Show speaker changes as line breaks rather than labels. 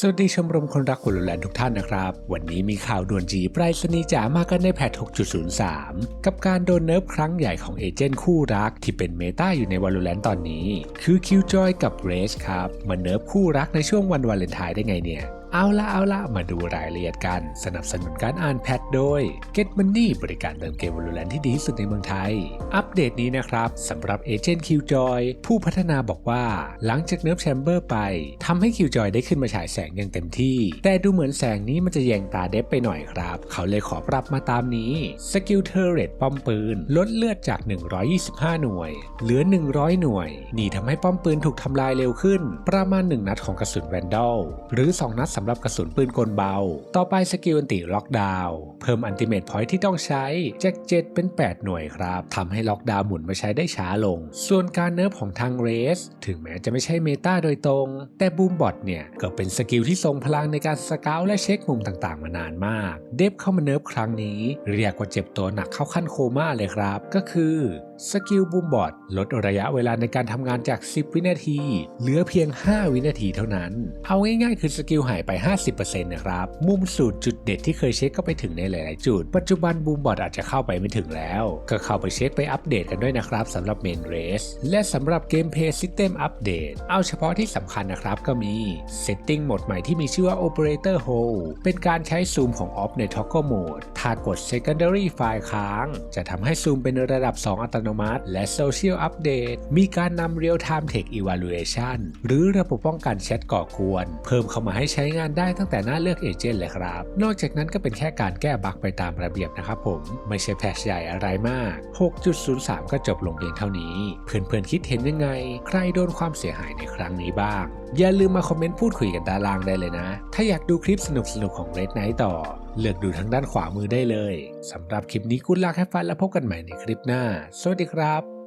สวัสดีชมรมคนรักคนรุนแรงทุกท่านนะครับ วันนี้มีข่าวด่วนจีไปรษณีย์จ๋ามากันในแพท 6.03 กับการโดนเนิร์ฟครั้งใหญ่ของเอเจนต์คู่รักที่เป็นเมตาอยู่ในวา l ล r a n t ตอนนี้ คือคิวจอยกับเรชครับมาเนิร์ฟคู่รักในช่วงวันวาเลนไทน์ได้ไงเนี่ย เอาละเอาละมาดูรายละเอียดกัน สนับสนุนการอ่านแพทโดย Get Money บริการเติมเกมวอลเลนที่ดีที่สุดในเมืองไทย อัปเดตนี้นะครับสำหรับเอเจนต์คิวจอยผู้พัฒนาบอกว่า หลังจากเนิร์ฟแชมเบอร์ไปทำให้คิวจอยได้ขึ้นมาฉายแสงอย่างเต็มที่ แต่ดูเหมือนแสงนี้มันจะแยงตาเดฟไปหน่อยครับ เขาเลยขอปรับมาตามนี้สกิลเทอร์เรตป้อมปืน ลดเลือดจาก 125 หน่วย เหลือ 100 หน่วย นี่ทำให้ป้อมปืนถูกทำลายเร็วขึ้น ประมาณ 1 นัดของกระสุนแวนดอลหรือ 2 นัดสำหรับกระสุนปืนกลเบา ต่อไปสกิลอันติล็อกดาวน์เพิ่มอันติเมทพอยที่ต้องใช้จาก7เป็น 8 หน่วยครับทำให้ล็อกดาวน์หมุนมาใช้ได้ช้าลง ส่วนการเนิร์ฟของทางเรส ถึงแม้จะไม่ใช่เมตาโดยตรง แต่บูมบอทเนี่ย ก็เป็นสกิลที่ทรงพลังในการสเกลและเช็คมุมต่างๆ มานานมาก เดฟเข้ามาเนิร์ฟครั้งนี้ เรียกว่าเจ็บตัวหนักเข้าขั้นโคม่าเลยครับ ก็คือ สกิลบูมบอทลดระยะเวลาในการทำงานจาก 10 วินาที เหลือเพียง 5 วินาทีเท่านั้น เอาง่ายๆคือสกิลหายไป 50%นะครับ มุมสูตรจุดเด็ดที่เคยเช็คก็ไปถึงในหลายๆ จุด ปัจจุบันบูมบอทอาจจะเข้าไปไม่ถึงแล้ว ก็เข้าไปเช็คไปอัปเดตกันด้วยนะครับสำหรับเมนเรสและสำหรับเกมเพย์ซิสเต็มอัปเดตเอาเฉพาะที่สำคัญนะครับก็มี Setting โหมดใหม่ที่มีชื่อว่า Operator Hold เป็นการใช้ซูมของออฟใน Toggle Mode ถ้ากด Secondary File ค้าง จะทำให้ซูมเป็นระดับ 2 อัตโนมัติ และ Social Update มีการนำ Real Time Tech Evaluation หรือระบบป้องกันแชทก่อกวน เพิ่มเข้ามาให้ใช้งานได้ตั้งแต่หน้าเลือกเอเจนต์เลยครับ นอกจากนั้นก็เป็นแค่การแก้บั๊กไปตามระเบียบนะครับผม ไม่ใช่แพทชใหญ่อะไรมาก 6.03 ก็จบลงเพียงเท่านี้ เพื่อนๆคิดเห็นยังไง ใครโดนความเสียหายในครั้งนี้บ้าง อย่าลืมมาคอมเมนต์พูดคุยกันด้านล่างได้เลยนะ ถ้าอยากดูคลิปสนุกๆของ Red Knight ต่อ เลือกดูทางด้านขวามือได้เลยสำหรับคลิปนี้กุดลักให้ฟันแล้วพบกันใหม่ในคลิปหน้า สวัสดีครับ